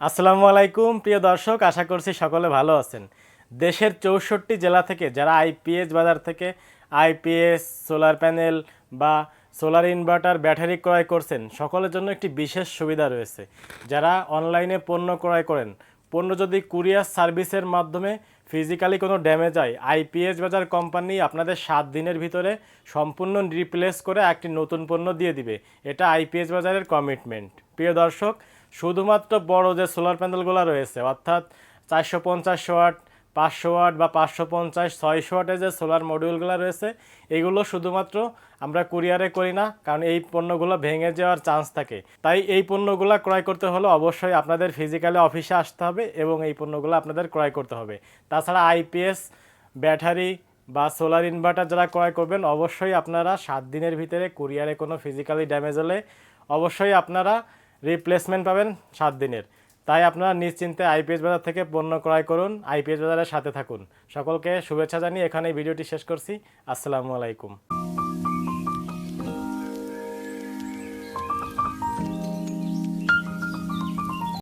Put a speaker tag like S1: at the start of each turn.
S1: আসসালামু আলাইকুম, প্রিয় দর্শক, আশা করছি সকলে ভালো আছেন। দেশের চৌষট্টি জেলা থেকে, যারা আইপিএস বাজার থেকে, আইপিএস, সোলার প্যানেল বা সোলার ইনভার্টার ব্যাটারি ক্রয় করছেন, সকলের জন্য একটি বিশেষ সুবিধা রয়েছে। যারা অনলাইনে পণ্য ক্রয় করেন, পণ্য যদি কুরিয়ার সার্ভিসের মাধ্যমে ফিজিক্যালি কোনো ড্যামেজ হয়, আইপিএস বাজার কোম্পানি আপনাদের সাত দিনের ভিতরে সম্পূর্ণ রিপ্লেস করে একটি নতুন পণ্য দিয়ে দিবে। এটা আইপিএস বাজারের কমিটমেন্ট। প্রিয় দর্শক শুধুমাত্র বড় যে সোলার প্যানেলগুলো রয়েছে, অর্থাৎ চারশো পঞ্চাশ ওয়াট, পাঁচশো ওয়াট বা পাঁচশো পঞ্চাশ, ছয়শো ওয়াটের যে সোলার মডিউলগুলো রয়েছে, এগুলো শুধুমাত্র আমরা কুরিয়ারে করি না, কারণ এই পণ্যগুলো ভেঙে যাওয়ার চান্স থাকে। তাই এই পণ্যগুলো ক্রয় করতে হলে অবশ্যই আপনাদের ফিজিক্যালি অফিসে আসতে হবে এবং এই পণ্যগুলো আপনাদের ক্রয় করতে হবে। তাছাড়া আইপিএস, ব্যাটারি বা সোলার ইনভার্টার যারা ক্রয় করবেন, অবশ্যই আপনারা সাত দিনের ভিতরে কুরিয়ারে কোনো ফিজিক্যালি ড্যামেজ হলে অবশ্যই আপনারা রিপ্লেসমেন্ট পাবেন সাত দিনের। তাই আপনারা নিশ্চিন্তে আইপিএস বাজার থেকে পণ্য ক্রয় করুন আইপিএস বাজারের সাথে থাকুন। সকলকে শুভেচ্ছা জানিয়ে এখানে ভিডিওটি শেষ করছি। আসসালামু আলাইকুম।